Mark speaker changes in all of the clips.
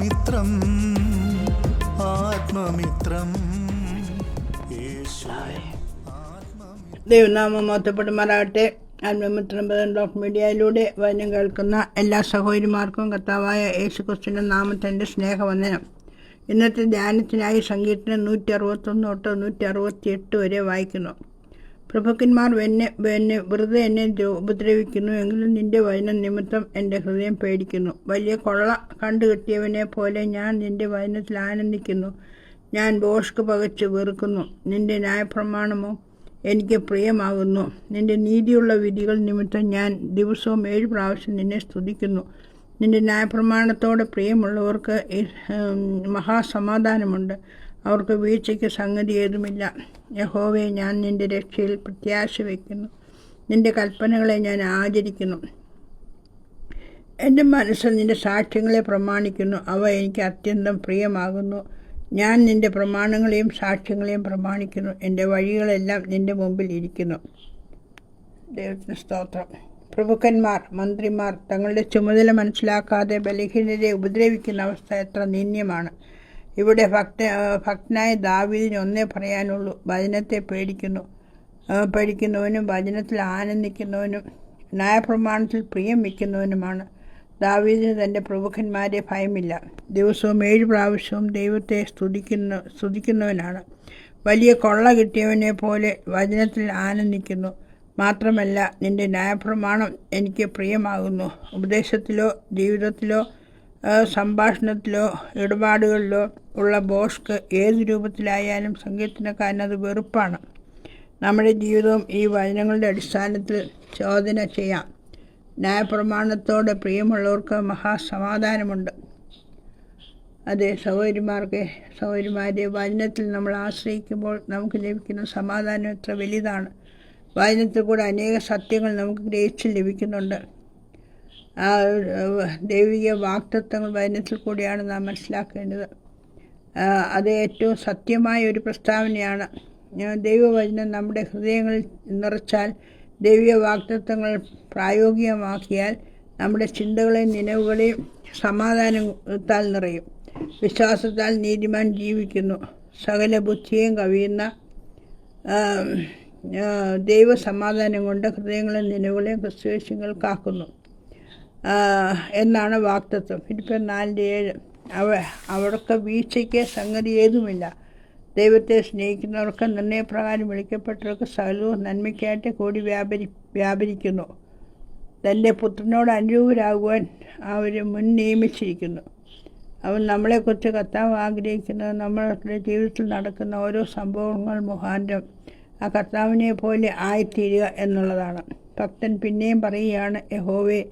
Speaker 1: ആത്മമിത്രം ആത്മമിത്രം.
Speaker 2: ദൈവനാമം മോത്തപ്പെടുമാറാകട്ടെ ആത്മമിത്രം ബദൻ ഡോക്ടർ മീഡിയയിലൂടെ വചനം കേൾക്കുന്ന എല്ലാ സഹോദരിമാർക്കും കർത്താവായ യേശു ക്രിസ്തുവിന്റെ നാമത്തിന്റെ സ്നേഹവന്ദനം. ഇന്നത്തെ ധ്യാനത്തിനായി സംഗീതത്തിന് നൂറ്റി അറുപത്തൊന്ന് തൊട്ട് നൂറ്റി അറുപത്തി എട്ട് വരെ വായിക്കുന്നു. പ്രഭുക്കന്മാർ എന്നെ എന്നെ വെറുതെ എന്നെ ദ്രോ- ഉപദ്രവിക്കുന്നു. എങ്കിലും നിന്റെ വചനം നിമിത്തം എന്റെ ഹൃദയം പേടിക്കുന്നു. വലിയ കൊള്ള കണ്ടുകിട്ടിയവനെ പോലെ ഞാൻ നിന്റെ വചനത്തിൽ ആനന്ദിക്കുന്നു. ഞാൻ ബോഷ്ക്ക് പകച്ച് വെറുക്കുന്നു. നിന്റെ ന്യായപ്രമാണമോ എനിക്ക് പ്രിയമാകുന്നു. നിന്റെ നീതിയുള്ള വിധികൾ നിമിത്തം ഞാൻ ദിവസവും ഏഴ് പ്രാവശ്യം നിന്നെ സ്തുതിക്കുന്നു. നിന്റെ ന്യായപ്രമാണത്തോടെ പ്രിയമുള്ളവർക്ക് മഹാസമാധാനമുണ്ട്. അവർക്ക് വീഴ്ചയ്ക്ക് സംഗതി ഏതുമില്ല. ഞാൻ നിന്റെ രക്ഷയിൽ പ്രത്യാശ വയ്ക്കുന്നു നിന്റെ കൽപ്പനകളെ ഞാൻ ആചരിക്കുന്നു. എന്റെ മനസ്സ് നിന്റെ സാക്ഷ്യങ്ങളെ പ്രമാണിക്കുന്നു. അവ എനിക്ക് അത്യന്തം പ്രിയമാകുന്നു. ഞാൻ നിന്റെ പ്രമാണങ്ങളെയും സാക്ഷ്യങ്ങളെയും പ്രമാണിക്കുന്നു. എന്റെ വഴികളെല്ലാം നിന്റെ മുമ്പിൽ ഇരിക്കുന്നു. ദൈവത്തിന് സ്തോത്രം. പ്രഭുക്കന്മാർ മന്ത്രിമാർ തങ്ങളുടെ ചുമതല മനസ്സിലാക്കാതെ ബലഹീനരെ ഉപദ്രവിക്കുന്ന അവസ്ഥ എത്ര നിന്ദ്യമാണ് ഇവിടെ ഭക്ത ഭക്തനായ ദാവീദിന് ഒന്നേ പറയാനുള്ളൂ. വചനത്തെ പേടിക്കുന്നു. പേടിക്കുന്നവനും വചനത്തിൽ ആനന്ദിക്കുന്നവനും ന്യായപ്രമാണത്തിൽ പ്രിയം വയ്ക്കുന്നവനുമാണ്. ദാവീദിന് തന്റെ പ്രമുഖന്മാരെ ഭയമില്ല. ദിവസവും ഏഴ് പ്രാവശ്യവും ദൈവത്തെ സ്തുതിക്കുന്ന സ്തുതിക്കുന്നവനാണ്. വലിയ കൊള്ള കിട്ടിയവനെ പോലെ വചനത്തിൽ ആനന്ദിക്കുന്നു. മാത്രമല്ല നിന്റെ ന്യായപ്രമാണം എനിക്ക് പ്രിയമാകുന്നു. ഉപദേശത്തിലോ ജീവിതത്തിലോ സംഭാഷണത്തിലോ ഇടപാടുകളിലോ ഉള്ള ബോഷ്ക്ക് ഏത് രൂപത്തിലായാലും സംഗീതത്തിനക്കാരനത് വെറുപ്പാണ്. നമ്മുടെ ജീവിതവും ഈ വചനങ്ങളുടെ അടിസ്ഥാനത്തിൽ ചോദന ചെയ്യാം. ന്യായപ്രമാണത്തോടെ പ്രിയമുള്ളവർക്ക് മഹാസമാധാനമുണ്ട്. അതെ സഹോദരിമാർക്ക് സഹോദരിമാരെ വചനത്തിൽ നമ്മൾ ആശ്രയിക്കുമ്പോൾ നമുക്ക് ലഭിക്കുന്ന സമാധാനം എത്ര വലുതാണ്. വചനത്തിൽ കൂടെ അനേക സത്യങ്ങൾ നമുക്ക് ഗ്രഹിച്ച് ലഭിക്കുന്നുണ്ട്. ആ ദൈവിക വാക്തത്വങ്ങൾ വചനത്തിൽ കൂടിയാണ് നാം മനസ്സിലാക്കേണ്ടത്. അത് ഏറ്റവും സത്യമായ ഒരു പ്രസ്താവനയാണ്. ദൈവവചനം നമ്മുടെ ഹൃദയങ്ങളിൽ നിറച്ചാൽ ദൈവിക വാക്തത്വങ്ങൾ പ്രായോഗികമാക്കിയാൽ നമ്മുടെ ചിന്തകളെയും നിലവുകളെയും സമാധാനത്താൽ നിറയും. വിശ്വാസത്താൽ നീതിമാൻ ജീവിക്കുന്നു. സകല ബുദ്ധിയും കവിയുന്ന ദൈവസമാധാനം കൊണ്ട് ഹൃദയങ്ങളെ നിലവുകളെയും ക്രിസ്തുവേശങ്ങൾ കാക്കുന്നു. എന്നാണ് വാക്തത്വം. ഫിലിപ്പർ നാലിന്റെ ഏഴ്. അവ അവർക്ക് വീഴ്ചയ്ക്ക് സംഗതി ഏതുമില്ല. ദൈവത്തെ സ്നേഹിക്കുന്നവർക്ക് നിർണയപ്രകാരം വിളിക്കപ്പെട്ടവർക്ക് സകലവും നന്മയ്ക്കായിട്ട് കൂടി വ്യാപരി വ്യാപരിക്കുന്നു. തന്റെ പുത്രനോട് അനുരൂപരാകുവാൻ അവർ മുൻ നിയമിച്ചിരിക്കുന്നു. അവൻ നമ്മളെക്കുറിച്ച് കർത്താവ് ആഗ്രഹിക്കുന്നത് നമ്മളുടെ ജീവിതത്തിൽ നടക്കുന്ന ഓരോ സംഭവങ്ങൾ മുഖാന്തരം ആ കർത്താവിനെ പോലെ ആയിത്തീരുക എന്നുള്ളതാണ്. ഭക്തൻ പിന്നെയും പറയുകയാണ് യഹോവേ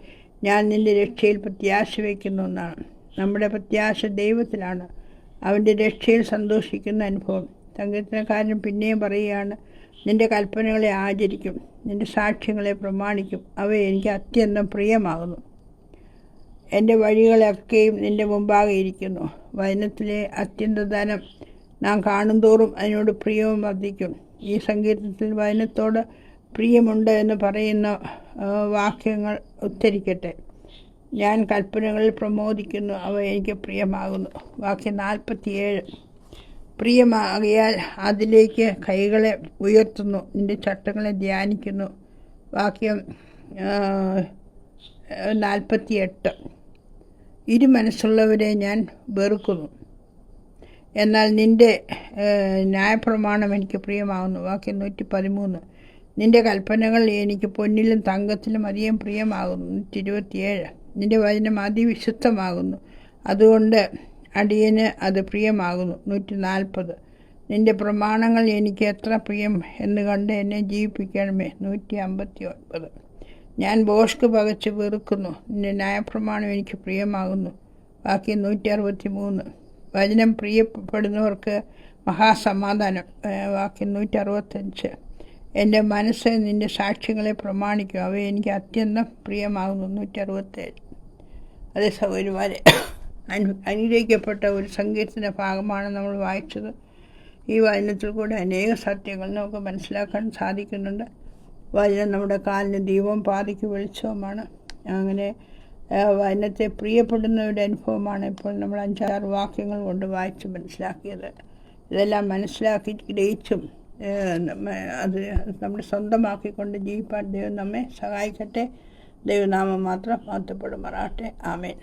Speaker 2: ഞാൻ നിന്റെ രക്ഷയിൽ പ്രത്യാശ വയ്ക്കുന്ന ഒന്നാണ്. നമ്മുടെ പ്രത്യാശ ദൈവത്തിലാണ്. അവന്റെ രക്ഷയിൽ സന്തോഷിക്കുന്ന അനുഭവം. സങ്കീർത്തനക്കാരൻ പിന്നെയും പറയുകയാണ് നിന്റെ കൽപ്പനകളെ ആചരിക്കും. നിന്റെ സാക്ഷ്യങ്ങളെ പ്രമാണിക്കും. അവ എനിക്ക് അത്യന്തം പ്രിയമാകുന്നു. എന്റെ വഴികളൊക്കെയും നിന്റെ മുമ്പാകെ ഇരിക്കുന്നു. വചനത്തിലെ അത്യന്തധനം നാം കാണുന്തോറും അതിനോട് പ്രിയവും വർദ്ധിക്കും. ഈ സംഗീതത്തിൽ വചനത്തോട് പ്രിയമുണ്ട് എന്ന് പറയുന്ന വാക്യങ്ങൾ ഉദ്ധരിക്കട്ടെ. ഞാൻ കൽപ്പനകളിൽ പ്രമോദിക്കുന്നു അവ എനിക്ക് പ്രിയമാകുന്നു. വാക്യം നാൽപ്പത്തിയേഴ്. പ്രിയമാകിയാൽ അതിലേക്ക് കൈകളെ ഉയർത്തുന്നു നിന്റെ ചട്ടങ്ങളെ ധ്യാനിക്കുന്നു. വാക്യം നാൽപ്പത്തിയെട്ട്. ഇരു മനസ്സുള്ളവരെ ഞാൻ വെറുക്കുന്നു എന്നാൽ നിന്റെ ന്യായപ്രമാണം എനിക്ക് പ്രിയമാകുന്നു. വാക്യം നൂറ്റി പതിമൂന്ന് നിന്റെ കൽപ്പനകൾ എനിക്ക് പൊന്നിലും തങ്കത്തിലും അധികം പ്രിയമാകുന്നു. നൂറ്റി ഇരുപത്തിയേഴ് നിന്റെ വചനം അതിവിശുദ്ധമാകുന്നു. അതുകൊണ്ട് അടിയന് അത് പ്രിയമാകുന്നു. നൂറ്റി നാൽപ്പത് നിന്റെ പ്രമാണങ്ങൾ എനിക്ക് എത്ര പ്രിയം എന്ന് കണ്ട് എന്നെ ജീവിപ്പിക്കണമേ. നൂറ്റി അമ്പത്തി ഒൻപത് ഞാൻ ബോഷ്ക്ക് പകച്ച് വെറുക്കുന്നു. നിന്റെ ന്യായപ്രമാണം എനിക്ക് പ്രിയമാകുന്നു. ബാക്കി നൂറ്റി അറുപത്തി മൂന്ന് വചനം പ്രിയപ്പെടുന്നവർക്ക് മഹാസമാധാനം. ബാക്കി നൂറ്റി അറുപത്തഞ്ച് എന്റെ മനസ്സ് നിന്റെ സാക്ഷ്യങ്ങളെ പ്രമാണിക്കും. അവ എനിക്ക് അത്യന്തം പ്രിയമാകുന്നു. നൂറ്റി അറുപത്തേഴ് അതേ സൗകര്യമാരെ അനു അനുഗ്രഹിക്കപ്പെട്ട ഒരു സംഗീതത്തിന്റെ ഭാഗമാണ് നമ്മൾ വായിച്ചത്. ഈ വചനത്തിൽ കൂടെ അനേക സത്യങ്ങൾ നമുക്ക് മനസ്സിലാക്കാൻ സാധിക്കുന്നുണ്ട്. വചനം നമ്മുടെ കാലിന് ദീപം പാതിക്ക് വെളിച്ചവുമാണ്. അങ്ങനെ വചനത്തെ പ്രിയപ്പെടുന്നവരുടെ അനുഭവമാണ് ഇപ്പോൾ നമ്മൾ അഞ്ചാറ് വാക്യങ്ങൾ കൊണ്ട് വായിച്ച് മനസ്സിലാക്കിയത്. ഇതെല്ലാം മനസ്സിലാക്കി ഗ്രഹിച്ചും അത് നമ്മൾ സ്വന്തമാക്കിക്കൊണ്ട് ജീവിപ്പാൻ ദൈവം നമ്മെ സഹായിക്കട്ടെ. ദൈവനാമം മാത്രം മഹത്വപ്പെടുമാറാട്ടെ ആമേൻ.